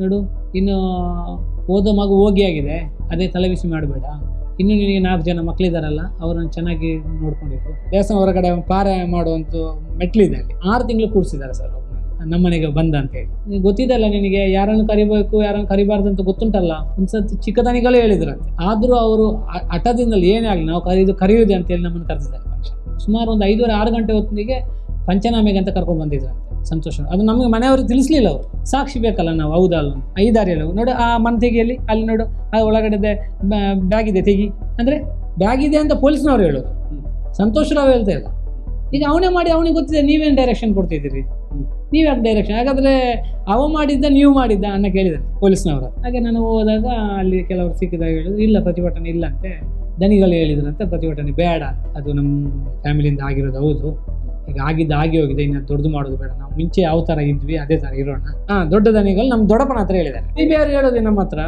ನೋಡು, ಇನ್ನು ಓದೋ ಮಗು ಹೋಗಿ ಆಗಿದೆ, ಅದೇ ತಲೆಬಿಸಿ ಮಾಡಬೇಡ. ಇನ್ನು ನಿನಗೆ ನಾಲ್ಕು ಜನ ಮಕ್ಕಳಿದಾರಲ್ಲ ಅವರನ್ನು ಚೆನ್ನಾಗಿ ನೋಡ್ಕೊಂಡಿರು. ದೇವಸ್ಥಾನ ಹೊರಗಡೆ ಪಾರ ಮಾಡುವಂಥ ಮೆಟ್ಲಿದೆ ಅಲ್ಲಿ. ಆರು ತಿಂಗಳು ಕೂರಿಸಿದ್ದಾರೆ ಸರ್ ನಮ್ಮನೆಗೆ ಬಂದ ಅಂತ ಹೇಳಿ. ಗೊತ್ತಿದೆಲ್ಲ ನಿನಗೆ, ಯಾರನ್ನು ಕರಿಬೇಕು, ಯಾರನ್ನು ಕರಿಬಾರ್ದು ಅಂತ ಗೊತ್ತುಂಟಲ್ಲ? ಒಂದ್ಸತಿ ಹೇಳಿದ್ರು ಹೇಳಿದ್ರಂತೆ. ಆದರೂ ಅವರು ಹಠದಿಂದಲೇ ಏನೇ ಆಗಲಿ, ನಾವು ಕರೆಯುದು ಕರೆಯುವುದೇ ಅಂತೇಳಿ ನಮ್ಮನ್ನು ಕರೆದಿದ್ದಾರೆ ಸುಮಾರು ಒಂದು ಐದೂವರೆ, ಆರು ಗಂಟೆ ಹೊತ್ತಿಗೆ ಪಂಚನಾಮೆಗೆ ಅಂತ ಕರ್ಕೊಂಡು ಬಂದಿದ್ರಂತೆ ಸಂತೋಷ ಅದು ನಮಗೆ ಮನೆಯವರು ತಿಳಿಸ್ಲಿಲ್ಲ ಅವರು. ಸಾಕ್ಷಿ ಬೇಕಲ್ಲ ನಾವು, ಹೌದಾ ಅಲ್ಲ ಐದಾರಿ ಐದಾರಿಯಲ್ಲ ನೋಡು, ಆ ಮನ್ ತೆಗಿಯಲ್ಲಿ, ಅಲ್ಲಿ ನೋಡು, ಆ ಒಳಗಡೆ ಬ್ಯಾಗ್ ಇದೆ ತೆಗಿ. ಅಂದ್ರೆ ಬ್ಯಾಗ್ ಇದೆ ಅಂತ ಪೊಲೀಸ್ನವ್ರು ಹೇಳೋದು. ಸಂತೋಷರಾವ್ ಹೇಳ್ತಾ ಇಲ್ಲ. ಈಗ ಅವನೇ ಮಾಡಿ, ಅವನಿಗೆ ಗೊತ್ತಿದೆ ನೀವೇನು ಡೈರೆಕ್ಷನ್ ಕೊಡ್ತಿದ್ದೀರಿ? ನೀವ್ಯಾಕೆ ಡೈರೆಕ್ಷನ್ ಹಾಗಾದ್ರೆ ಅವ ಮಾಡಿದ್ದ, ನೀವು ಮಾಡಿದ್ದ ಅನ್ನ ಕೇಳಿದ ಪೊಲೀಸ್ನವರು. ಹಾಗೆ ನಾನು ಹೋದಾಗ ಅಲ್ಲಿ ಕೆಲವರು ಸಿಕ್ಕಿದಾಗ ಹೇಳಿದ್ರು, ಇಲ್ಲ ಪ್ರತಿಭಟನೆ ಇಲ್ಲ ಅಂತೆ. ದನಿಗಳು ಹೇಳಿದ್ರಂತೆ ಪ್ರತಿಭಟನೆ ಬೇಡ. ಅದು ನಮ್ಮ ಫ್ಯಾಮಿಲಿಯಿಂದ ಆಗಿರೋದು, ಹೌದು. ಈಗ ಆಗಿದ್ದು ಆಗಿ ಹೋಗಿದೆ ಇನ್ನ ದೊಡ್ಡದು ಮಾಡೋದು ಬೇಡ. ನಾವು ಮುಂಚೆ ಯಾವ ತರ ಇದ್ವಿ ಅದೇ ತರ ಇರೋಣ. ಹಾ ದೊಡ್ಡ ದನಿಗಳು ನಮ್ ದೊಡ್ಡಪ್ಪನ ಹತ್ರ ಹೇಳಿದ್ದಾರೆ. ನೀವು ಯಾರು ಹೇಳೋದು ನಮ್ಮ ಹತ್ರ?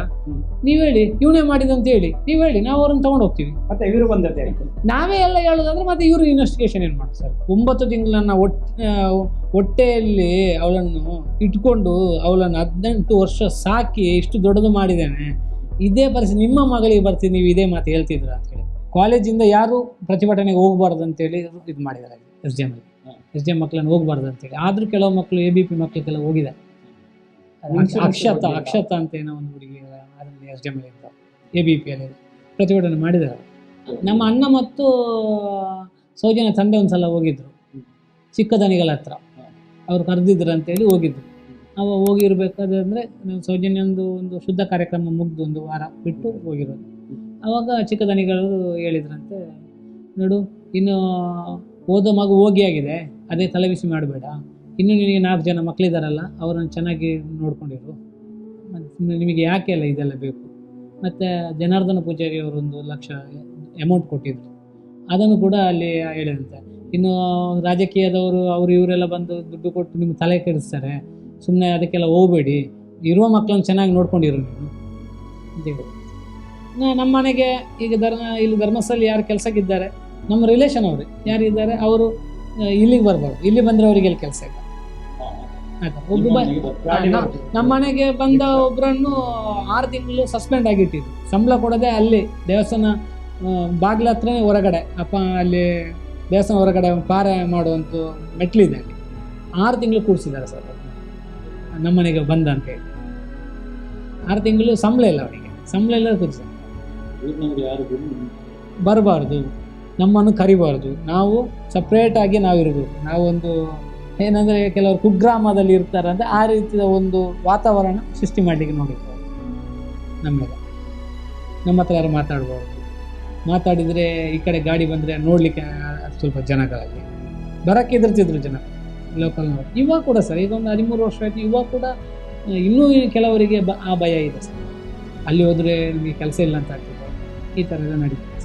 ನೀವ್ ಹೇಳಿ ಇವನೇ ಮಾಡಿದಂತ ಹೇಳಿ. ನೀವ್ ಹೇಳಿ ನಾವು ಅವ್ರನ್ನ ತಗೊಂಡು ಹೋಗ್ತೀವಿ. ಮತ್ತೆ ಇವರು ಬಂದದ್ದೇ? ನಾವೇ ಎಲ್ಲ ಹೇಳೋದಂದ್ರೆ ಮತ್ತೆ ಇವರು ಇನ್ವೆಸ್ಟಿಗೇಷನ್ ಏನ್ ಮಾಡ್ತಾರೆ ಸರ್? ಒಂಬತ್ತು ತಿಂಗಳನ್ನ ಹೊಟ್ಟೆಯಲ್ಲಿ ಅವಳನ್ನು ಇಟ್ಕೊಂಡು ಅವಳನ್ನು ಹದಿನೆಂಟು ವರ್ಷ ಸಾಕಿ ಇಷ್ಟು ದೊಡ್ಡದು ಮಾಡಿದ್ದೇನೆ. ಇದೇ ಪರಿಸ್ಥಿತಿ ನಿಮ್ಮ ಮಗಳಿಗೆ ಬರ್ತೀನಿ ನೀವು ಇದೇ ಮಾತು ಹೇಳ್ತಿದ್ರ ಅಂತ ಹೇಳಿ ಕಾಲೇಜಿಂದ ಯಾರು ಪ್ರತಿಭಟನೆಗೆ ಹೋಗಬಾರ್ದು ಅಂತೇಳಿ ಇದು ಮಾಡಿದ್ದಾರೆ. S D M S D M ಮಕ್ಕಳನ್ನು ಹೋಗ್ಬಾರ್ದು ಅಂತೇಳಿ ಆದರೂ ಕೆಲವು ಮಕ್ಕಳು ಎ ಬಿ ಪಿ ಮಕ್ಕಳಿಗೆಲ್ಲ ಹೋಗಿದ್ದಾರೆ ಅಕ್ಷತ ಅಕ್ಷತ ಅಂತ ಏನೋ ಒಂದು ಹುಡುಗಿ ಅದರಲ್ಲಿ ಎಸ್ ಡಿ ಎಂ ಅಲ್ಲಿ ಎ ಬಿ ಪಿ ಅಲ್ಲಿ ಪ್ರತಿಭಟನೆ ಮಾಡಿದ್ದಾರೆ. ನಮ್ಮ ಅಣ್ಣ ಮತ್ತು ಸೌಜನ್ಯ ತಂದೆ ಒಂದ್ಸಲ ಹೋಗಿದ್ರು. ಚಿಕ್ಕದನಿಗಳ ಹತ್ರ. ಅವ್ರು ಕರೆದಿದ್ರು ಅಂತೇಳಿ ಹೋಗಿದ್ರು. ನಾವು ಹೋಗಿರ್ಬೇಕಾದ್ರೆ ಅಂದರೆ ಸೌಜನ್ಯಂದು ಒಂದು ಶುದ್ಧ ಕಾರ್ಯಕ್ರಮ ಮುಗ್ದು ಒಂದು ವಾರ ಬಿಟ್ಟು ಹೋಗಿರೋದು. ಅವಾಗ ಚಿಕ್ಕದನಿಗಳು ಹೇಳಿದ್ರಂತೆ ನೋಡು ಇನ್ನು ಓದೋ ಮಗು ಹೋಗಿ ಆಗಿದೆ ಅದೇ ತಲೆಬಿಸಿ ಮಾಡಬೇಡ. ಇನ್ನು ನಿನಗೆ ನಾಲ್ಕು ಜನ ಮಕ್ಕಳಿದ್ದಾರಲ್ಲ ಅವರನ್ನು ಚೆನ್ನಾಗಿ ನೋಡ್ಕೊಂಡಿರು. ಮತ್ತು ನಿಮಗೆ ಯಾಕೆ ಅಲ್ಲ ಇದೆಲ್ಲ ಬೇಕು? ಮತ್ತು ಜನಾರ್ದನ ಪೂಜಾರಿ ಅವರೊಂದು ಲಕ್ಷ ಅಮೌಂಟ್ ಕೊಟ್ಟಿದ್ರು. ಅದನ್ನು ಕೂಡ ಅಲ್ಲಿ ಹೇಳಿದಂತೆ. ಇನ್ನು ರಾಜಕೀಯದವರು, ಅವರು ಇವರೆಲ್ಲ ಬಂದು ದುಡ್ಡು ಕೊಟ್ಟು ನಿಮ್ಗೆ ತಲೆ ಕೆಡಿಸ್ತಾರೆ. ಸುಮ್ಮನೆ ಅದಕ್ಕೆಲ್ಲ ಹೋಗಬೇಡಿ. ಇರುವ ಮಕ್ಕಳನ್ನು ಚೆನ್ನಾಗಿ ನೋಡ್ಕೊಂಡಿರು ನೀವು. ಅಂತ ಹೇಳಿ ನಮ್ಮ ಮನೆಗೆ ಈಗ ಧರ್ಮ, ಇಲ್ಲಿ ಧರ್ಮಸ್ಥಳ ಯಾರು ಕೆಲಸಕ್ಕಿದ್ದಾರೆ ನಮ್ಮ ರಿಲೇಷನ್ ಅವರು. ಯಾರಿದ್ದಾರೆ? ಅವರು ಇಲ್ಲಿಗೆ ಬರ್ಬಾರ್ದು ಇಲ್ಲಿ ಬಂದ್ರೆ ಅವರಿಗೆ ಕೆಲಸ ಇಲ್ಲ. ಆಯ್ತಾ? ನಮ್ಮ ಮನೆಗೆ ಬಂದ ಒಬ್ಬರನ್ನು ಆರು ತಿಂಗಳು ಸಸ್ಪೆಂಡ್ ಆಗಿಟ್ಟಿದ್ರು. ಸಂಬಳ ಕೊಡದೆ ಅಲ್ಲಿ ದೇವಸ್ಥಾನ ಬಾಗಿಲ ಹತ್ರನೇ ಹೊರಗಡೆ ಅಪ್ಪ ಅಲ್ಲಿ ದೇವಸ್ಥಾನ ಹೊರಗಡೆ ಪಾರೆ ಮಾಡುವಂಥ ಮೆಟ್ಲಿದೆ ಅಲ್ಲಿ. ಆರು ತಿಂಗಳು ಕೂಡಿಸಿದ್ದಾರೆ ಸರ್ ನಮ್ಮ ಮನೆಗೆ ಬಂದ ಅಂತ ಹೇಳಿ. ಆರು ತಿಂಗಳು ಸಂಬಳ ಇಲ್ಲ ಅವರಿಗೆ. ಸಂಬಳ ಇಲ್ಲ ಕೂರಿಸ ಊರಿನವರು ಯಾರು ಬಂದು ಬರಬಾರ್ದು. ನಮ್ಮನ್ನು ಕರಿಬಾರ್ದು. ನಾವು ಸಪ್ರೇಟಾಗಿ ನಾವು ಇರಬೇಕು. ನಾವೊಂದು ಏನಂದರೆ ಕೆಲವರು ಕುಗ್ರಾಮದಲ್ಲಿ ಇರ್ತಾರೆ ಅಂದರೆ ಆ ರೀತಿಯ ಒಂದು ವಾತಾವರಣ ಸೃಷ್ಟಿ ಮಾಡಲಿಕ್ಕೆ ನೋಡಿರ್ತಾರೆ ನಮ್ಮೆಲ್ಲ ನಮ್ಮ ಹತ್ರ ಯಾರು ಮಾತಾಡ್ಬಾರ್ದು. ಮಾತಾಡಿದರೆ ಈ ಕಡೆ ಗಾಡಿ ಬಂದರೆ ನೋಡಲಿಕ್ಕೆ ಸ್ವಲ್ಪ ಜನಗಳಲ್ಲಿ ಬರೋಕ್ಕೆ ಎದುರ್ತಿದ್ರು ಜನ ಲೋಕಲ್ ಇವಾಗ ಕೂಡ ಸರ್, ಈಗ ಒಂದು ಹದಿಮೂರು ವರ್ಷ ಆಯಿತು, ಇವಾಗ ಕೂಡ ಇನ್ನೂ ಕೆಲವರಿಗೆ ಬ ಆ ಭಯ ಇದೆ ಸರ್. ಅಲ್ಲಿ ಹೋದರೆ ನಿಮಗೆ ಕೆಲಸ ಇಲ್ಲ ಅಂತ ಆಗ್ತದೆ. ಈ ಥರ ಎಲ್ಲ ನಡೀತದೆ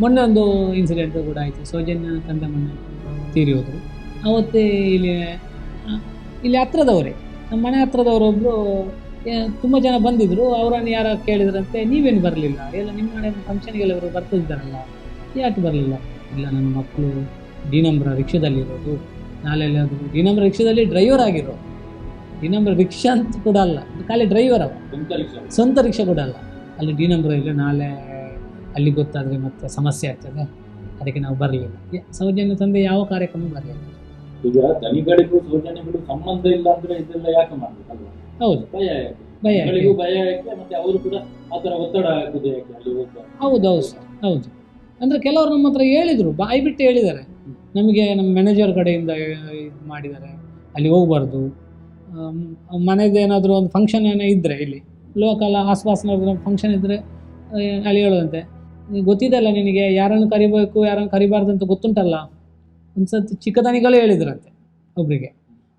ಮೊನ್ನೆ ಒಂದು ಇನ್ಸಿಡೆಂಟ್ ಕೂಡ ಆಯಿತು. ಸೌಜನ್ಯ ತಂದೆ ಮೊನ್ನೆ ತೀರಿ ಹೋದರು ಅವತ್ತೇ ಇಲ್ಲಿ ಇಲ್ಲಿ ಹತ್ರದವರೇ. ನಮ್ಮ ಮನೆ ಹತ್ರದವರೊಬ್ಬರು ತುಂಬ ಜನ ಬಂದಿದ್ದರು ಅವರನ್ನು ಯಾರು ಕೇಳಿದ್ರಂತೆ ನೀವೇನು ಬರಲಿಲ್ಲ? ಎಲ್ಲ ನಿಮ್ಮ ಮನೆ ಫಂಕ್ಷನ್ಗೆಲ್ಲ ಅವರು ಬರ್ತಿದ್ದಾರಲ್ಲ? ಯಾಕೆ ಬರಲಿಲ್ಲ? ಇಲ್ಲ ನನ್ನ ಮಕ್ಕಳು ಡಿ ನಂಬರ್ ರಿಕ್ಷಾದಲ್ಲಿರೋದು. ನಾಳೆ ಅದು ಡಿ ನಂಬರ್ ರಿಕ್ಷಾದಲ್ಲಿ ಡ್ರೈವರ್ ಆಗಿರೋ. ಡಿ ನಂಬರ್ ರಿಕ್ಷಾ ಅಂತ ಕೂಡ ಅಲ್ಲ. ಖಾಲಿ ಡ್ರೈವರ್ ಅವ. ಸ್ವಂತ ರಿಕ್ಷಾ. ಸ್ವಂತ ರಿಕ್ಷಾ ಕೂಡ ಅಲ್ಲ. ಅಲ್ಲಿ ಡಿ ನಂಬರ್ ಇಲ್ಲ ನಾಳೆ ಅಲ್ಲಿ ಗೊತ್ತಾದರೆ ಮತ್ತೆ ಸಮಸ್ಯೆ ಆಗ್ತದೆ. ಅದಕ್ಕೆ ನಾವು ಬರಲಿಲ್ಲ. ಸೌಜನ್ಯ ತಂದೆ ಯಾವ ಕಾರ್ಯಕ್ರಮ ಬರಲಿಲ್ಲ? ಈಗ ದನಿಗಳಿಗೂ ಸೌಜನ್ಯಗಳು ಸಂಬಂಧ ಇಲ್ಲ ಅಂದ್ರೆ ಇದೆಲ್ಲ ಯಾಕೆ ಮಾಡ್ಬೇಕಲ್ವಾ ಹೌದು. ಭಯ ಭಯ ಯಾಕೆ? ಭಯ ಯಾಕೆ? ಮತ್ತೆ ಅವರು ಕೂಡ ಆತರ ಒತ್ತಡ ಆಗುದು ಯಾಕೆ ಅಲ್ಲಿ ಹೋಗ್ತಾರೆ ಹೌದು ಹೌದು ಸರ್. ಹೌದು. ಅಂದ್ರೆ ಕೆಲವರು ನಮ್ಮ ಹತ್ರ ಹೇಳಿದರು ಬಾಯಿ ಬಿಟ್ಟು ಹೇಳಿದ್ದಾರೆ. ನಮಗೆ ನಮ್ಮ ಮ್ಯಾನೇಜರ್ ಕಡೆಯಿಂದ ಇದು ಮಾಡಿದ್ದಾರೆ. ಅಲ್ಲಿ ಹೋಗ್ಬಾರ್ದು. ಮನೆದು ಏನಾದರೂ ಒಂದು ಫಂಕ್ಷನ್ ಏನೋ ಇದ್ದರೆ ಇಲ್ಲಿ ಲೋಕಲ್ ಆಸ್ಪಾಸ್ನವ್ರದ್ದು ಫಂಕ್ಷನ್ ಇದ್ದರೆ ಅಲ್ಲಿ ಹೇಳೋದಂತೆ ನಿನಗೆ ಗೊತ್ತಿದೆಲ್ಲ ನಿನಗೆ ಯಾರನ್ನು ಕರಿಬೇಕು ಯಾರನ್ನು ಕರಿಬಾರ್ದು ಅಂತ ಗೊತ್ತುಂಟಲ್ಲ? ಒಂದ್ಸತಿ ಚಿಕ್ಕದಾನಿಗಳು ಹೇಳಿದ್ರಂತೆ ಒಬ್ಬರಿಗೆ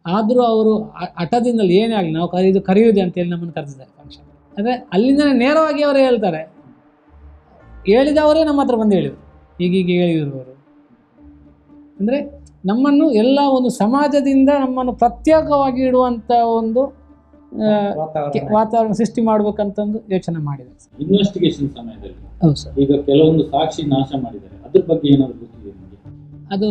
ಆದರೂ ಅವರು ಹಠದಿಂದಲೂ ಏನೇ ಆಗಲಿ ನಾವು ಕರೆಯುದು ಅಂತ ಹೇಳಿ ನಮ್ಮನ್ನು ಕರೆದಿದ್ದಾರೆ ಫಂಕ್ಷನ್ ಅಂದರೆ ಅಲ್ಲಿಂದ ನೇರವಾಗಿ ಅವರು ಹೇಳ್ತಾರೆ. ಹೇಳಿದವರೇ ನಮ್ಮ ಹತ್ರ ಬಂದು ಹೇಳಿದರು. ಹೀಗೆ ಹೇಳಿದರು ಅವರು. ಅಂದರೆ ನಮ್ಮನ್ನು ಎಲ್ಲ ಒಂದು ಸಮಾಜದಿಂದ ನಮ್ಮನ್ನು ಪ್ರತ್ಯೇಕವಾಗಿ ಇಡುವಂಥ ಒಂದು ವಾತಾವರಣ. ಸೃಷ್ಟಿ ಮಾಡ್ಬೇಕಂತಂದು ಯೋಚನೆ ಮಾಡಿದೆ ಇನ್ವೆಸ್ಟಿಗೇಷನ್ ಸಮಯದಲ್ಲಿ. ಹೌದು ಸರ್. ಈಗ ಕೆಲವೊಂದು ಸಾಕ್ಷಿ ನಾಶ ಮಾಡಿದ್ದಾರೆ. ಅದ್ರ ಬಗ್ಗೆ ಏನಾದ್ರು ಗೊತ್ತಿದೆ ನಿಮಗೆ? ಅದು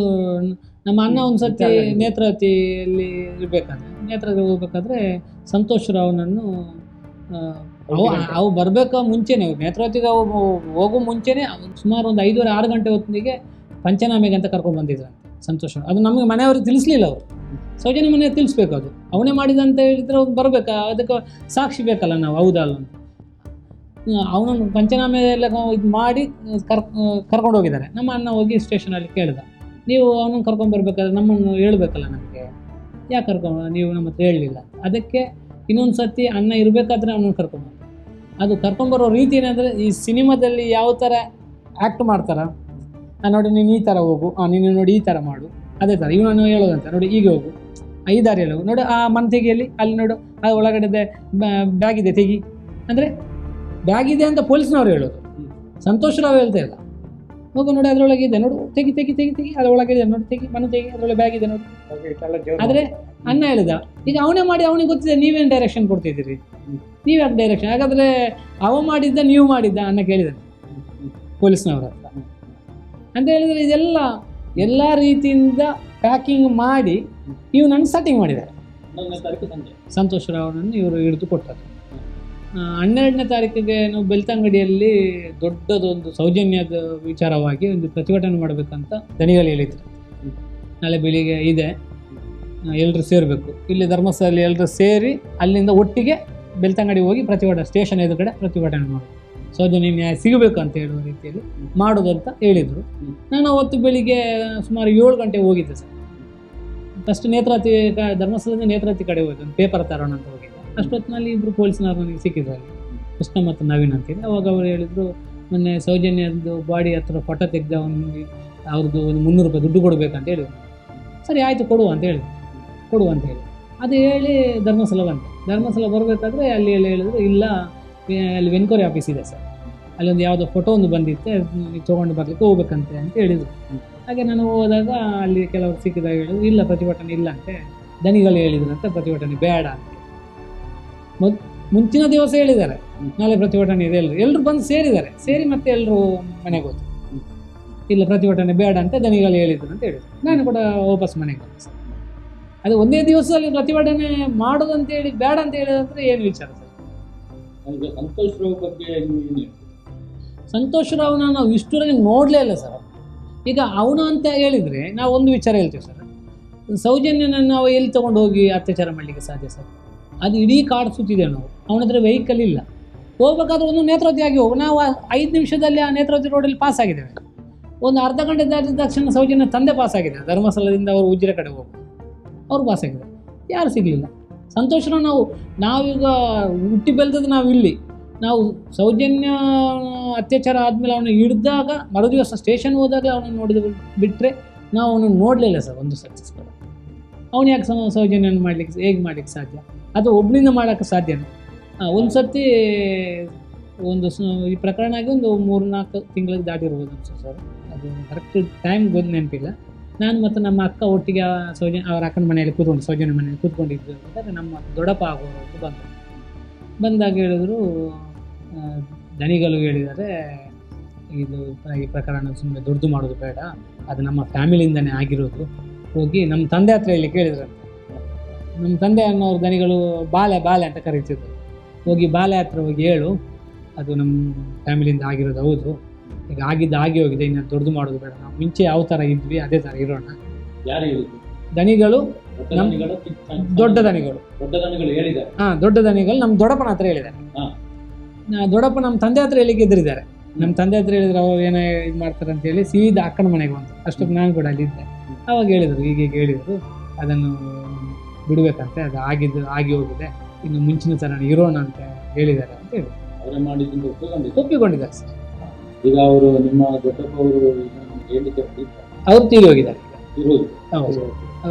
ನಮ್ಮ ಅಣ್ಣ ಒಂದು ಸತಿ ವಿಚಾರಣೆ. ನೇತ್ರಾವತಿಯಲ್ಲಿ ಇರ್ಬೇಕಾದ್ರೆ ನೇತ್ರಾವತಿ ಹೋಗ್ಬೇಕಾದ್ರೆ ಸಂತೋಷ್ ರಾವ್ನನ್ನು ಆ, ಅವು ಅವು ಬರಬೇಕು ಮುಂಚೆನೆ ನೇತ್ರಾವತಿಗೆ ಅವು ಹೋಗೋ ಮುಂಚೆನೆ ಸುಮಾರು ಒಂದು ಐದೂವರೆ ಆರು ಗಂಟೆ ಹೊತ್ತಿಗೆ ಪಂಚನಾಮೆಗೆ ಅಂತ ಕರ್ಕೊಂಡು ಬಂದಿದ್ರಂತೆ ಸಂತೋಷ ಅದು ನಮಗೆ ಮನೆಯವ್ರಿಗೆ ತಿಳಿಸ್ಲಿಲ್ಲ ಅವರು. ಸೌಜನ್ಯ ಮನೆಯವ್ರು ತಿಳಿಸ್ಬೇಕು ಅದು. ಅವನೇ ಮಾಡಿದ ಅಂತ ಹೇಳಿದ್ರೆ ಅವ್ರು ಬರಬೇಕಾ? ಅದಕ್ಕೆ ಸಾಕ್ಷಿ ಬೇಕಲ್ಲ ನಾವು ಹೌದಲ್ಲ ಅಂತ. ಅವನನ್ನು ಪಂಚನಾಮೆ ಎಲ್ಲ ಇದು ಮಾಡಿ ಕರ್ ಕರ್ಕೊಂಡು ಹೋಗಿದ್ದಾರೆ. ನಮ್ಮ ಅಣ್ಣ ಹೋಗಿ ಸ್ಟೇಷನಲ್ಲಿ ಕೇಳಿದ. ನೀವು ಅವನನ್ನು ಕರ್ಕೊಂಡ್ಬರ್ಬೇಕಾದ್ರೆ ನಮ್ಮನ್ನು ಹೇಳ್ಬೇಕಲ್ಲ ನಮಗೆ? ಯಾಕೆ ಕರ್ಕೊಂಡು ನೀವು ನಮ್ಮ ಹತ್ರ ಹೇಳಲಿಲ್ಲ ಅದಕ್ಕೆ ಇನ್ನೊಂದು ಸತಿ ಅಣ್ಣ ಇರಬೇಕಾದ್ರೆ ಅವನನ್ನು ಕರ್ಕೊಂಡು ಅದು ಕರ್ಕೊಂಬರೋ ರೀತಿ ಏನಂದರೆ, ಈ ಸಿನಿಮಾದಲ್ಲಿ ಯಾವ ಥರ ಆ್ಯಕ್ಟ್ ಮಾಡ್ತಾರ? ನೋಡಿ, ನೀನು ಈ ಥರ ಹೋಗು. ನೀನು ನೋಡಿ ಈ ಥರ ಮಾಡು. ಅದೇ ಥರ ಇವನನ್ನು ಹೇಳೋದಂತ. ನೋಡಿ ಈಗ ಹೋಗು. ಈ ದಾರಿಯಲ್ಲಿ ಹೋಗು ನೋಡಿ, ಆ ಮನ್ ತೆಗಿಯಲ್ಲಿ ಅಲ್ಲಿ ನೋಡು, ಆ ಒಳಗಡೆದೆ ಬ್ಯಾಗ್ ಇದೆ ತೆಗಿ. ಅಂದರೆ ಬ್ಯಾಗ್ ಇದೆ ಅಂತ ಪೊಲೀಸ್ನವ್ರು ಹೇಳೋದು. ಸಂತೋಷ್ ರಾವ್ ಹೇಳ್ತಾ ಇಲ್ಲ. ಹೋಗು ನೋಡಿ ಅದರೊಳಗೆ ಇದೆ ನೋಡು. ತೆಗಿ ತೆಗಿ ತೆಗಿ ತೆಗಿ. ಅದರೊಳಗೆ ಇದೆ ನೋಡಿ ತೆಗಿ ಮನೆ ತೆಗಿ ಅದರೊಳಗೆ ಬ್ಯಾಗ್ ಇದೆ ನೋಡಿ. ಆದರೆ ಅಣ್ಣ ಹೇಳಿದ ಈಗ ಅವನೇ ಮಾಡಿ ಅವನಿಗೆ ಗೊತ್ತಿದೆ ನೀವೇನು ಡೈರೆಕ್ಷನ್ ಕೊಡ್ತಿದ್ದೀರಿ? ನೀವು ಯಾಕೆ ಡೈರೆಕ್ಷನ್ ಹಾಗಾದರೆ ಅವ ಮಾಡಿದ್ದ ನೀವು ಮಾಡಿದ್ದ ಅನ್ನ ಕೇಳಿದ ಪೊಲೀಸ್ನವ್ರ ಹತ್ರ. ಅಂತ ಹೇಳಿದರೆ ಇದೆಲ್ಲ ಎಲ್ಲ ರೀತಿಯಿಂದ ಪ್ಯಾಕಿಂಗ್ ಮಾಡಿ ನೀವು ನನ್ನ ಸೆಟ್ಟಿಂಗ್ ಮಾಡಿದ್ದಾರೆ ಸಂತೋಷ್ ರಾವ್ನನ್ನು ಇವರು ಹಿಡಿದು ಕೊಟ್ಟದ್ದು. ಆ, ಹನ್ನೆರಡನೇ ತಾರೀಕಿಗೆ ನಾವು ಬೆಳ್ತಂಗಡಿಯಲ್ಲಿ ದೊಡ್ಡದೊಂದು ಸೌಜನ್ಯದ ವಿಚಾರವಾಗಿ ಒಂದು ಪ್ರತಿಭಟನೆ ಮಾಡಬೇಕಂತ ದಣಿಗಳು ಹೇಳಿದ್ರು. ನಾಳೆ ಬೆಳಿಗ್ಗೆ ಇದೆ. ಎಲ್ಲರೂ ಸೇರಬೇಕು. ಇಲ್ಲಿ ಧರ್ಮಸ್ಥಳದಲ್ಲಿ ಎಲ್ಲರೂ ಸೇರಿ ಅಲ್ಲಿಂದ ಒಟ್ಟಿಗೆ ಬೆಳ್ತಂಗಡಿ ಹೋಗಿ ಪ್ರತಿಭಟನೆ ಸ್ಟೇಷನ್ ಎದುರುಗಡೆ ಪ್ರತಿಭಟನೆ ಮಾಡೋದು ಸೌಜನ್ಯ ನ್ಯಾಯ ಸಿಗಬೇಕು ಅಂತ ಹೇಳುವ ರೀತಿಯಲ್ಲಿ ಮಾಡೋದು ಅಂತ ಹೇಳಿದರು. ನಾನು ಅವತ್ತು ಬೆಳಿಗ್ಗೆ ಸುಮಾರು ಏಳು ಗಂಟೆಗೆ ಹೋಗಿದ್ದೆ ಸರ್. ಫಸ್ಟ್ ನೇತ್ರಾತಿ ಕ- ಧರ್ಮಸ್ಥಳದಿಂದ ನೇತ್ರಾತಿ ಕಡೆ ಹೋಯ್ತು ಪೇಪರ್ ತರೋಣ ಅಂತ ಹೋಗಿದ್ದೆ. ಅಷ್ಟೊತ್ತಿನಲ್ಲಿ ಇಬ್ಬರು ಪೊಲೀಸ್ನವ್ರು ನನಗೆ ಸಿಕ್ಕಿದ್ದಾರೆ. ಕೃಷ್ಣ ಮತ್ತು ನವೀನ್ ಅಂತೇಳಿ ಅವಾಗ ಅವರು ಹೇಳಿದರು, ಮೊನ್ನೆ ಸೌಜನ್ಯದ್ದು ಬಾಡಿ ಹತ್ರ ಫೋಟೋ ತೆಗೆದ ಅವನಿಗೆ ಅವ್ರದ್ದು ಒಂದು ಮುನ್ನೂರು ರೂಪಾಯಿ ದುಡ್ಡು ಕೊಡಬೇಕಂತ ಹೇಳಿದ್ರು. ಸರಿ, ಆಯಿತು ಕೊಡುವ ಅಂತ ಹೇಳಿ ಕೊಡುವ ಅಂತ ಹೇಳಿ ಅದು ಹೇಳಿ ಧರ್ಮಸ್ಥಳ ಬಂತು ಧರ್ಮಸ್ಥಳ ಬರಬೇಕಾದ್ರೆ ಅಲ್ಲಿ ಎಲ್ಲ ಹೇಳಿದ್ರು, ಇಲ್ಲ ಅಲ್ಲಿ ವೆನ್ಕೋರಿ ಆಫೀಸ್ ಇದೆ ಸರ್. ಅಲ್ಲೊಂದು ಯಾವುದೋ ಫೋಟೋ ಒಂದು ಬಂದಿತ್ತೆ ತೊಗೊಂಡು ಬರ್ಲಿಕ್ಕೆ ಹೋಗ್ಬೇಕಂತೆ ಅಂತ ಹೇಳಿದರು. ಹಾಗೆ ನಾನು ಹೋದಾಗ ಅಲ್ಲಿ ಕೆಲವರು ಸಿಕ್ಕಿದಾಗ ಹೇಳಿದ್ರು, ಇಲ್ಲ, ಪ್ರತಿಭಟನೆ ಇಲ್ಲ ಅಂತೆ ದನಿಗಳು ಹೇಳಿದ್ರಂತೆ ಪ್ರತಿಭಟನೆ ಬೇಡ ಅಂತ. ಮೊದ್ ಮುಂಚಿನ ದಿವಸ ಹೇಳಿದ್ದಾರೆ. ನಾಳೆ ಪ್ರತಿಭಟನೆ ಇದೆ ಎಲ್ಲರೂ ಎಲ್ಲರೂ ಬಂದು ಸೇರಿದ್ದಾರೆ. ಸೇರಿ ಮತ್ತೆ ಎಲ್ಲರೂ ಮನೆಗೆ ಹೋದ್ರು. ಇಲ್ಲ ಪ್ರತಿಭಟನೆ ಬೇಡ ಅಂತ ದನಿಗಳು ಹೇಳಿದ್ರು ಅಂತ ಹೇಳಿದ್ರು. ನಾನು ಕೂಡ ವಾಪಸ್ ಮನೆಗೆ ಬಂದೆ ಅದು ಒಂದೇ ದಿವಸದಲ್ಲಿ ಪ್ರತಿಭಟನೆ ಮಾಡೋದು ಅಂತ ಹೇಳಿ ಬೇಡ ಅಂತ ಹೇಳಿದ್ರೆ ಏನು ವಿಚಾರ ಸರ್? ಸಂತೋಷ್ ರಾವ್ ಬಗ್ಗೆ? ಸಂತೋಷ್ ರಾವ್ನ ನಾವು ಇಷ್ಟರಲ್ಲಿ ನೋಡಲೇ ಇಲ್ಲ ಸರ್ ಈಗ ಅವನು ಅಂತ ಹೇಳಿದರೆ ನಾವು ಒಂದು ವಿಚಾರ ಹೇಳ್ತೇವೆ ಸರ್. ಸೌಜನ್ಯನನ್ನು ನಾವು ಎಲ್ಲಿ ತೊಗೊಂಡು ಹೋಗಿ ಅತ್ಯಾಚಾರ ಮಾಡಲಿಕ್ಕೆ ಸಾಧ್ಯ ಸರ್? ಅದು ಇಡೀ ಕಾಡು ಸುತ್ತಿದೆ ನಾವು. ಅವನ ಹತ್ರ ವೆಹಿಕಲ್ ಇಲ್ಲ. ಹೋಗ್ಬೇಕಾದ್ರೆ ಒಂದು ನೇತ್ರಾವತಿ ಆಗಿ ಹೋಗು. ನಾವು ಐದು ನಿಮಿಷದಲ್ಲಿ ಆ ನೇತ್ರಾವತಿ ರೋಡಲ್ಲಿ ಪಾಸ್ ಆಗಿದ್ದೇವೆ. ಒಂದು ಅರ್ಧ ಗಂಟೆ ದಾಟಿದ ತಕ್ಷಣ ಸೌಜನ್ಯ ತಂದೆ ಪಾಸ್ ಆಗಿದೆ. ಧರ್ಮಸ್ಥಳದಿಂದ ಅವರು ಉಜಿರೆ ಕಡೆ ಹೋಗಿ. ಅವ್ರು ಪಾಸ್ ಆಗಿದ್ದಾರೆ. ಯಾರು ಸಿಗಲಿಲ್ಲ. ಸಂತೋಷನ ನಾವು, ನಾವೀಗ ಹುಟ್ಟಿ ಬೆಳೆದದ್ದು ನಾವು ಇಲ್ಲಿ. ನಾವು ಸೌಜನ್ಯ ಅತ್ಯಾಚಾರ ಆದಮೇಲೆ ಅವನು ಹಿಡಿದಾಗ, ಮರುದಿವಸ ಸ್ಟೇಷನ್ ಹೋದಾಗ ಅವನನ್ನು ನೋಡಿದ ಬಿಟ್ಟರೆ ನಾವು ಅವನನ್ನು ನೋಡಲಿಲ್ಲ ಸರ್ ಒಂದು ಸಕ್ಸಸ್ ಅವನು ಯಾಕೆ ಸಮ ಸೌಜನ್ಯನ ಮಾಡ್ಲಿಕ್ಕೆ, ಹೇಗೆ ಮಾಡ್ಲಿಕ್ಕೆ ಸಾಧ್ಯ? ಅದು ಒಬ್ಬನಿಂದ ಮಾಡೋಕ್ಕೆ ಸಾಧ್ಯನಾ ಒಂದು ಸರ್ತಿ ಒಂದು ಈ ಪ್ರಕರಣ ಆಗಿ ಒಂದು ಮೂರು ನಾಲ್ಕು ತಿಂಗಳಿಗೆ ದಾಟಿರ್ಬೋದು ಅನ್ಸುತ್ತೆ ಸರ್. ಅದು ಕರೆಕ್ಟ್ ಟೈಮ್ ಗೊತ್ತು ನೆನಪಿಲ್ಲ. ನಾನು ಮತ್ತು ನಮ್ಮ ಅಕ್ಕ ಒಟ್ಟಿಗೆ ಆ ಸೌಜನ್ಯ, ಅವರ ಅಕ್ಕನ ಮನೆಯಲ್ಲಿ ಕೂತ್ಕೊಂಡು, ಸೌಜನ್ಯ ಮನೆಯಲ್ಲಿ ಕೂತ್ಕೊಂಡಿದ್ದು ಅಂದರೆ ನಮ್ಮ ದೊಡ್ಡಪ್ಪ ಆಗೋರು ಬಂದರು. ಬಂದಾಗ ಹೇಳಿದ್ರು ಧನಿಗಳು ಹೇಳಿದ್ದಾರೆ, ಇದು ಈ ಪ್ರಕರಣ ಸುಮ್ಮನೆ ದುಡ್ದು ಮಾಡೋದು ಬೇಡ, ಅದು ನಮ್ಮ ಫ್ಯಾಮಿಲಿಯಿಂದನೇ ಆಗಿರೋದು. ಹೋಗಿ ನಮ್ಮ ತಂದೆ ಹತ್ರ ಇಲ್ಲಿ ಕೇಳಿದ್ರಂತೆ ನಮ್ಮ ತಂದೆ ಅನ್ನೋರು ದನಿಗಳು ಬಾಲೆ ಬಾಲೆ ಅಂತ ಕರೀತಿದ್ರು. ಹೋಗಿ ಬಾಲೆ ಹತ್ರ ಹೋಗಿ ಹೇಳು ಅದು ನಮ್ಮ ಫ್ಯಾಮಿಲಿಯಿಂದ ಆಗಿರೋದು ಹೌದು. ಈಗ ಆಗಿದ್ದು ಆಗಿ ಹೋಗಿದೆ ಇನ್ನು ದೊಡ್ಡದು ಮಾಡೋದು ಬೇಡ. ನಾವು ಮುಂಚೆ ಯಾವ ಥರ ಇದ್ವಿ ಅದೇ ಥರ ಇರೋಣ. ಯಾರು ಹೇಳಿದ್ರು ದನಿಗಳು ದೊಡ್ಡ ದನಿಗಳು ಹಾ ದೊಡ್ಡ ದನಿಗಳು. ದೊಡ್ಡ ದನಿಗಳು ಹೇಳಿದ್ದಾರೆ. ಹಾಂ ದೊಡ್ಡ ದನಿಗಳು ನಮ್ಮ ದೊಡ್ಡಪ್ಪನ ಹತ್ರ ಹೇಳಿದ್ದಾರೆ. ಹಾ. ನಾ- ದೊಡ್ಡಪ್ಪ ನಮ್ಮ ತಂದೆ ಹತ್ರ ಹೇಳಿಕ್ಕೆ ಎದುರಿದ್ದಾರೆ. ನಮ್ಮ ತಂದೆ ಹತ್ರ ಹೇಳಿದ್ರೆ ಅವ್ರು ಏನೇ ಇದು ಮಾಡ್ತಾರೆ ಅಂತ ಹೇಳಿ ಸೀದಾ ಅಕ್ಕನ ಮನೆಗೆ ಬಂತು ಅಷ್ಟೊತ್ತು ನಾನು ಕೂಡ ಅಲ್ಲಿದ್ದೆ ಅವಾಗ ಹೇಳಿದರು ಹೀಗೆ ಹೀಗೆ ಹೇಳಿದರು. ಅದನ್ನು ಬಿಡಬೇಕಂತೆ ಅದು ಆಗಿದ್ದು ಆಗಿ ಹೋಗಿದೆ. ಇನ್ನು ಮುಂಚಿನ ಥರ ಇರೋಣ ಅಂತ ಹೇಳಿದ್ದಾರೆ ಅಂತ ಹೇಳಿ. ಅವರೇ ಮಾಡಿದ್ದು ಒಪ್ಪಿಕೊಂಡಿದ್ದಾರೆ ಒಪ್ಪಿಕೊಂಡಿದ್ದಾರೆ ಸರ್. ಈಗ ಅವರು ನಿಮ್ಮ ದೊಡ್ಡಪ್ಪ ಅವರು ಅವ್ರು ತೀರಿ ಹೋಗಿದ್ದಾರೆ ಇರೋದು ಹೌದು.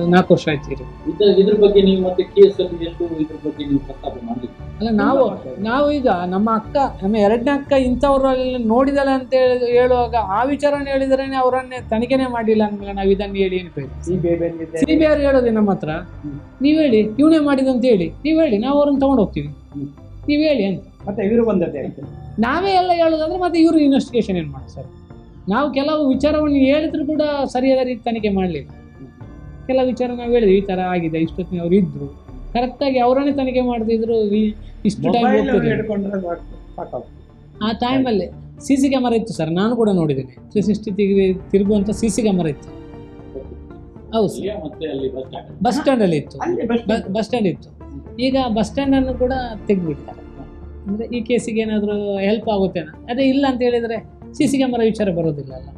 ನಾಲ್ಕು ವರ್ಷ ಆಯ್ತು ಇದ್ರ ಬಗ್ಗೆ ನೀವು ಮತ್ತೆ ಕೇಸ್ ಅಲ್ಲಿ ಎಷ್ಟು ಇದ್ರ ಬಗ್ಗೆ ನೀವು ಪ್ರಸ್ತಾಪ ಮಾಡಲಿಲ್ಲ ಅಲ್ಲ ನಾವು ನಾವು ಈಗ ನಮ್ಮ ಅಕ್ಕ ನಮ್ಮ ಎರಡನೇ ಅಕ್ಕ ಇಂಥವ್ರಲ್ಲಿ ನೋಡಿದಲ್ಲ ಅಂತ ಹೇಳಿ ಹೇಳುವಾಗ ಆ ವಿಚಾರನ ಹೇಳಿದ್ರೇನೆ ಅವರನ್ನೇ ತನಿಖೆನೇ ಮಾಡಿಲ್ಲ ಅಂದ್ಮೇಲೆ ನಾವು ಇದನ್ನ ಹೇಳಿ ಏನು ಪ್ರಯೋಜನ ಸಿ ಬಿ ಆರ್ ಹೇಳೋದು ನಮ್ಮ ಹತ್ರ? ನೀವು ಹೇಳಿ ಇವನೇ ಮಾಡಿದಂತ ಹೇಳಿ. ನೀವು ಹೇಳಿ ನಾವು ಅವ್ರನ್ನ ತಗೊಂಡು ಹೋಗ್ತೀವಿ. ನೀವು ಹೇಳಿ ಅಂತ. ಮತ್ತೆ ಇವರು ಬಂದದ್ದೇ ಆಯ್ತು ನಾವೇ ಎಲ್ಲ ಹೇಳೋದಂದ್ರೆ ಮತ್ತೆ ಇವರು ಇನ್ವೆಸ್ಟಿಗೇಷನ್ ಏನು ಮಾಡಿ ಸರ್? ನಾವು ಕೆಲವು ವಿಚಾರವನ್ನು ಹೇಳಿದ್ರು ಕೂಡ ಸರಿಯಾದ ರೀತಿ ತನಿಖೆ ಮಾಡಲಿಲ್ಲ. ಕೆಲವು ವಿಚಾರ ನಾವು ಹೇಳಿದ್ವಿ ಈ ತರ ಆಗಿದೆ ಇಷ್ಟೊತ್ತಿನ ಅವ್ರು ಇದ್ದರು ಕರೆಕ್ಟಾಗಿ ಅವರನ್ನೇ ತನಿಖೆ ಮಾಡ್ತಿದ್ರು ಇಷ್ಟು ಟೈಮ್ ಆ ಟೈಮಲ್ಲಿ ಸಿ ಸಿ ಕ್ಯಾಮರಾ ಇತ್ತು ಸರ್ ನಾನು ಕೂಡ ನೋಡಿದ್ದೀನಿ. ತ್ರೀ ಸಿಕ್ಸ್ಟಿ ತಿರುಗಿ ತಿರುಗುವಂಥ ಸಿ ಸಿ ಕ್ಯಾಮರಾ ಇತ್ತು. ಹೌದು ಸರ್. ಮತ್ತೆ ಅಲ್ಲಿ ಬಸ್ ಸ್ಟ್ಯಾಂಡ್ ಬಸ್ ಸ್ಟ್ಯಾಂಡಲ್ಲಿ ಇತ್ತು. ಅಲ್ಲಿ ಬಸ್ ಸ್ಟ್ಯಾಂಡ್ ಇತ್ತು. ಈಗ ಬಸ್ ಸ್ಟ್ಯಾಂಡನ್ನು ಕೂಡ ತೆಗೆದುಬಿಟ್ಟಿದ್ದಾರೆ. ಅಂದ್ರೆ ಈ ಕೇಸಿಗೆ ಏನಾದರೂ ಹೆಲ್ಪ್ ಆಗುತ್ತೇನ? ಅದೇ ಇಲ್ಲ ಅಂತ ಹೇಳಿದ್ರೆ ಸಿ ಸಿ ಕ್ಯಾಮರಾ ವಿಚಾರ ಬರೋದಿಲ್ಲ ಅಲ್ಲ.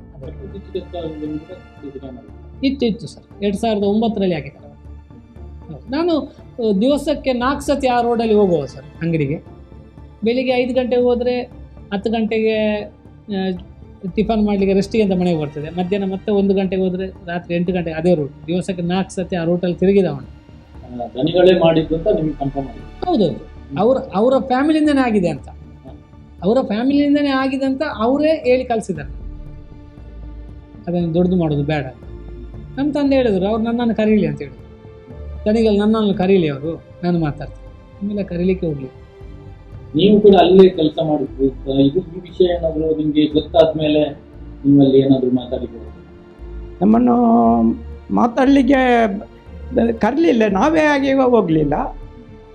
ಅದು ಇತ್ತು ಇತ್ತು ಸರ್. ಎರಡು ಸಾವಿರದ ಒಂಬತ್ತರಲ್ಲಿ ಹಾಕಿದ್ದಾರೆ. ನಾನು ದಿವಸಕ್ಕೆ ನಾಲ್ಕು ಸತಿ ಆ ರೋಡಲ್ಲಿ ಹೋಗುವ ಸರ್ ಅಂಗಡಿಗೆ. ಬೆಳಿಗ್ಗೆ ಐದು ಗಂಟೆಗೆ ಹೋದರೆ ಹತ್ತು ಗಂಟೆಗೆ ಟಿಫನ್ ಮಾಡಲಿಕ್ಕೆ ರೆಸ್ಟಿಗೆ ಅಂತ ಮನೆಗೆ ಬರ್ತದೆ. ಮಧ್ಯಾಹ್ನ ಮತ್ತೆ ಒಂದು ಗಂಟೆಗೆ ಹೋದರೆ ರಾತ್ರಿ ಎಂಟು ಗಂಟೆಗೆ ಅದೇ ರೂಟ್ ದಿವಸಕ್ಕೆ ನಾಲ್ಕು ಸತಿ ಆ ರೂಟಲ್ಲಿ ತಿರುಗಿದವನು ಅವನು. ಮಾಡಿದ್ದು ಅಂತ ನಿಮ್ಗೆ ಕನ್ಫರ್ಮ್ ಆಗಿದೆ. ಹೌದೌದು ಅವ್ರ ಅವರ ಫ್ಯಾಮಿಲಿಯಿಂದನೇ ಆಗಿದೆ ಅಂತ. ಅವರ ಫ್ಯಾಮಿಲಿಯಿಂದನೇ ಆಗಿದೆ ಅಂತ ಅವರೇ ಹೇಳಿ ಕಲಿಸಿದ್ದಾರೆ ಅದನ್ನು ದೊಡ್ಡದು ಮಾಡೋದು ಬೇಡ ನಮ್ಮ ತಂದೆ ಹೇಳಿದ್ರು ಅವ್ರು ನನ್ನನ್ನು ಕರೀಲಿ ಅಂತ ಹೇಳಿದ್ರು. ತನಿಗಲ್ಲಿ ನನ್ನನ್ನು ಕರೀಲಿ ಅವರು ನಾನು ಮಾತಾಡ್ತೀನಿ. ಆಮೇಲೆ ಕರೀಲಿಕ್ಕೆ ಹೋಗ್ಲಿ. ನೀವು ಕೂಡ ಅಲ್ಲೇ ಕೆಲಸ ಮಾಡಿದ್ರು. ಇದು ಈ ವಿಷಯ ಏನಾದ್ರು ನಿಮ್ಗೆ ಗೊತ್ತಾದ್ಮೇಲೆ ನಿಮ್ಮಲ್ಲಿ ಏನಾದರೂ ಮಾತಾಡಿದ್ರು ನಮ್ಮನ್ನು ಮಾತಾಡಲಿಕ್ಕೆ ಕರಲಿಲ್ಲ ನಾವೇ ಆಗಿ ಹೋಗಲಿಲ್ಲ.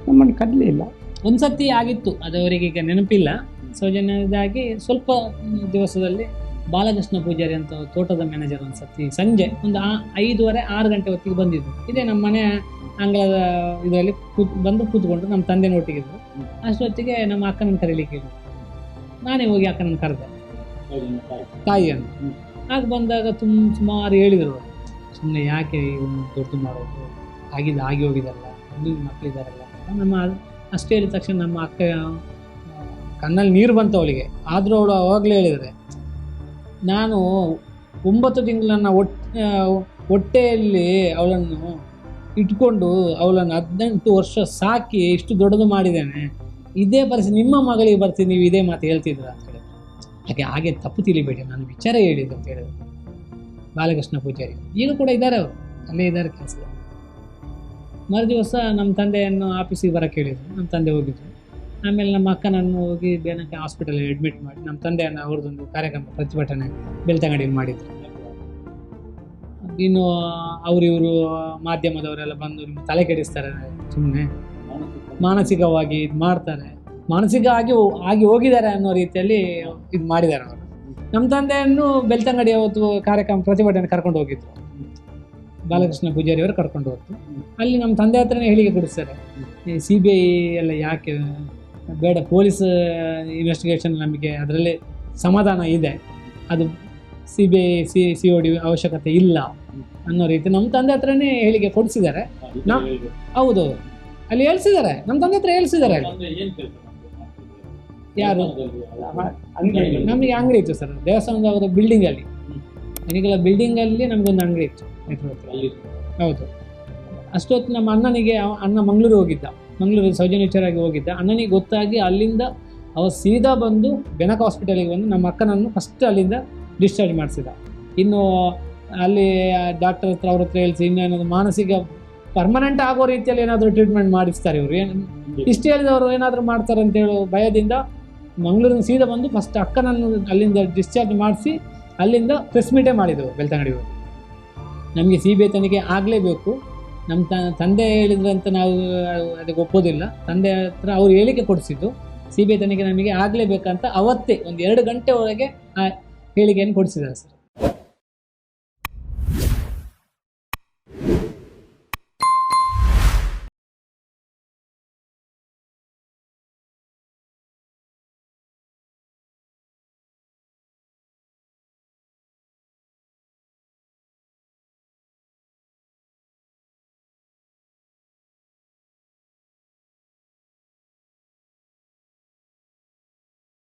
ನಮ್ಮನ್ನು ಕರಲಿಲ್ಲ. ಒಂದ್ಸತಿ ಆಗಿತ್ತು ಅದು ಅವರಿಗೆ ಈಗ ನೆನಪಿಲ್ಲ. ಸೌಜನ್ಯದಾಗಿ ಸ್ವಲ್ಪ ದಿವಸದಲ್ಲಿ ಬಾಲಕೃಷ್ಣ ಪೂಜಾರಿ ಅಂತ ತೋಟದ ಮ್ಯಾನೇಜರ್ ಒಂದ್ಸತಿ ಸಂಜೆ ಒಂದು ಐದೂವರೆ, ಆರು ಗಂಟೆ ಹೊತ್ತಿಗೆ ಬಂದಿದ್ದು ಇದೇ ನಮ್ಮ ಮನೆ ಅಂಗಳದ ಇದರಲ್ಲಿ ಕೂತ್ ಬಂದು ಕೂತ್ಕೊಂಡು ನಮ್ಮ ತಂದೆ ನೋಟಿಗಿದ್ರು ಅಷ್ಟೊತ್ತಿಗೆ ನಮ್ಮ ಅಕ್ಕನ ಕರೀಲಿಕ್ಕೆ. ನಾನೇ ಹೋಗಿ ಅಕ್ಕನ ಕರೆದೆ. ತಾಯಿಯನ್ನು. ಆಗ ಬಂದಾಗ ತುಂಬ ಸುಮಾರು ಹೇಳಿದರು. ಸುಮ್ಮನೆ ಯಾಕೆ ಇವನು ಮಾಡೋದು? ಆಗಿದ್ದು ಆಗಿ ಹೋಗಿದಲ್ಲ. ಇನ್ನೂ ಮಕ್ಕಳಿದ್ದಾರಲ್ಲ ನಮ್ಮ ಅಷ್ಟು ಹೇಳಿದ ತಕ್ಷಣ ನಮ್ಮ ಅಕ್ಕ ಕಣ್ಣಲ್ಲಿ ನೀರು ಬಂತು ಅವಳಿಗೆ. ಆದರೂ ಅವಳು ಅವಾಗಲೇ ಹೇಳಿದರೆ ನಾನು ಒಂಬತ್ತು ತಿಂಗಳನ್ನು ಹೊಟ್ಟೆ ಹೊಟ್ಟೆಯಲ್ಲಿ ಅವಳನ್ನು ಇಟ್ಕೊಂಡು ಅವಳನ್ನು ಹದಿನೆಂಟು ವರ್ಷ ಸಾಕಿ ಇಷ್ಟು ದೊಡ್ಡದು ಮಾಡಿದ್ದೇನೆ. ಇದೇ ಪರಿಸ್ಥಿತಿ ನಿಮ್ಮ ಮಗಳಿಗೆ ಬರ್ತೀನಿ, ನೀವು ಇದೇ ಮಾತು ಹೇಳ್ತಿದ್ರ ಅಂತ ಹೇಳಿದ್ರು. ಹಾಗೆ ಹಾಗೆ ತಪ್ಪು ತಿಳಿಬೇಡಿ, ನಾನು ವಿಚಾರ ಹೇಳಿದ್ದು ಅಂತ ಹೇಳಿದ್ರು. ಬಾಲಕೃಷ್ಣ ಪೂಜಾರಿ. ಈಗ ಕೂಡ ಇದ್ದಾರೆ ಅವರು. ಅಲ್ಲೇ ಇದ್ದಾರೆ ಕೆಲಸ ಮರು ದಿವಸ ನಮ್ಮ ತಂದೆಯನ್ನು ಆಫೀಸಿಗೆ ಬರೋಕ್ಕೆ ಹೇಳಿದ್ರು. ನಮ್ಮ ತಂದೆ ಹೋಗಿದ್ರು. ಆಮೇಲೆ ನಮ್ಮ ಅಕ್ಕನನ್ನು ಹೋಗಿ ಬೇನಕ್ಕೆ ಹಾಸ್ಪಿಟಲ್ ಅಡ್ಮಿಟ್ ಮಾಡಿ, ನಮ್ಮ ತಂದೆಯನ್ನು ಅವ್ರದ್ದೊಂದು ಕಾರ್ಯಕ್ರಮ ಪ್ರತಿಭಟನೆ ಬೆಳ್ತಂಗಡಿಯಲ್ಲಿ ಮಾಡಿದ್ರು. ಇನ್ನು ಅವರಿವರು ಮಾಧ್ಯಮದವರೆಲ್ಲ ಬಂದು ನಿಮ್ಮ ತಲೆ ಕೆಡಿಸ್ತಾರೆ ಸುಮ್ಮನೆ ಮಾನಸಿಕವಾಗಿ ಇದು ಮಾಡ್ತಾರೆ. ಮಾನಸಿಕ ಆಗಿ ಆಗಿ ಹೋಗಿದ್ದಾರೆ ಅನ್ನೋ ರೀತಿಯಲ್ಲಿ ಇದು ಮಾಡಿದ್ದಾರೆ ಅವರು. ನಮ್ಮ ತಂದೆಯನ್ನು ಬೆಳ್ತಂಗಡಿ ಅವತ್ತು ಕಾರ್ಯಕ್ರಮ ಪ್ರತಿಭಟನೆ ಕರ್ಕೊಂಡು ಹೋಗಿದ್ರು. ಬಾಲಕೃಷ್ಣ ಪೂಜಾರಿ ಅವರು ಕರ್ಕೊಂಡು ಹೋಗ್ತು ಅಲ್ಲಿ ನಮ್ಮ ತಂದೆ ಹತ್ರನೇ ಹೇಳಿಕೆ ಕೊಡಿಸ್ತಾರೆ. ಸಿ ಬಿ ಐ ಎಲ್ಲ ಯಾಕೆ ಬೇಡ ಪೊಲೀಸ್ ಇನ್ವೆಸ್ಟಿಗೇಷನ್ ನಮಗೆ ಅದರಲ್ಲಿ ಸಮಾಧಾನ ಇದೆ. ಅದು C B I C C O D ಅವಶ್ಯಕತೆ ಇಲ್ಲ ಅನ್ನೋ ರೀತಿ ನಮ್ಮ ತಂದೆ ಹತ್ರನೇ ಹೇಳಿಕೆ ಕೊಡಿಸಿದ್ದಾರೆ. ಹೌದು ಅಲ್ಲಿ ಹೇಳ್ಸಿದ್ದಾರೆ. ನಮ್ಮ ತಂದೆ ಹತ್ರ ಹೇಳ್ಸಿದ್ದಾರೆ. ಯಾರು? ನಮಗೆ ಅಂಗಡಿ ಇತ್ತು ಸರ್. ದೇವಸ್ಥಾನದ ಅವರ ಬಿಲ್ಡಿಂಗ್ ಅಲ್ಲಿ ನನಗೆಲ್ಲ ಬಿಲ್ಡಿಂಗ್ ಅಲ್ಲಿ ನಮಗೊಂದು ಅಂಗಡಿ ಇತ್ತು. ಹೌದು. ಅಷ್ಟೊತ್ತು ನಮ್ಮ ಅಣ್ಣನಿಗೆ ಅಣ್ಣ ಮಂಗಳೂರು ಹೋಗಿದ್ದ. ಮಂಗಳೂರು ಸೌಜನ್ಯಚರಾಗಿ ಹೋಗಿದ್ದ. ಅಣ್ಣನಿಗೆ ಗೊತ್ತಾಗಿ ಅಲ್ಲಿಂದ ಅವ ಸೀದಾ ಬಂದು ಬೆನಕ ಹಾಸ್ಪಿಟಲಿಗೆ ಬಂದು ನಮ್ಮ ಅಕ್ಕನನ್ನು ಫಸ್ಟ್ ಅಲ್ಲಿಂದ ಡಿಸ್ಚಾರ್ಜ್ ಮಾಡಿಸಿದ. ಇನ್ನು ಅಲ್ಲಿ ಡಾಕ್ಟರ್ ಹತ್ರ ಅವ್ರ ಹತ್ರ ಹೇಳಿಸಿ ಇನ್ನೇನಾದ್ರು ಮಾನಸಿಕ ಪರ್ಮನೆಂಟ್ ಆಗೋ ರೀತಿಯಲ್ಲಿ ಏನಾದರೂ ಟ್ರೀಟ್ಮೆಂಟ್ ಮಾಡಿಸ್ತಾರೆ ಇವರು. ಏನು ಇಷ್ಟು ಹೇಳಿದವರು ಏನಾದರೂ ಮಾಡ್ತಾರೆ ಅಂತ ಹೇಳೋ ಭಯದಿಂದ ಮಂಗಳೂರಿನ ಸೀದಾ ಬಂದು ಫಸ್ಟ್ ಅಕ್ಕನನ್ನು ಅಲ್ಲಿಂದ ಡಿಸ್ಚಾರ್ಜ್ ಮಾಡಿಸಿ ಅಲ್ಲಿಂದ ಪ್ರೆಸ್ ಮೀಟೇ ಮಾಡಿದೆವು ಬೆಳ್ತಂಗಡಿ ಹೋಗಿ. ನಮಗೆ ಸಿ ಬಿ ಐ ತನಿಖೆ ಆಗಲೇಬೇಕು. ನಮ್ಮ ತಂದೆ ಹೇಳಿದ್ರು ಅಂತ ನಾವು ಅದಕ್ಕೆ ಒಪ್ಪೋದಿಲ್ಲ. ತಂದೆ ಹತ್ರ ಅವ್ರು ಹೇಳಿಕೆ ಕೊಡಿಸಿದ್ದು. ಸಿ ಬಿ ಐ ತನಿಖೆ ನಮಗೆ ಆಗಲೇಬೇಕಂತ ಅವತ್ತೇ, ಒಂದು ಎರಡು ಗಂಟೆ ಒಳಗೆ ಆ ಹೇಳಿಕೆಯನ್ನು ಕೊಡಿಸಿದ್ದಾರೆ ಸರ್.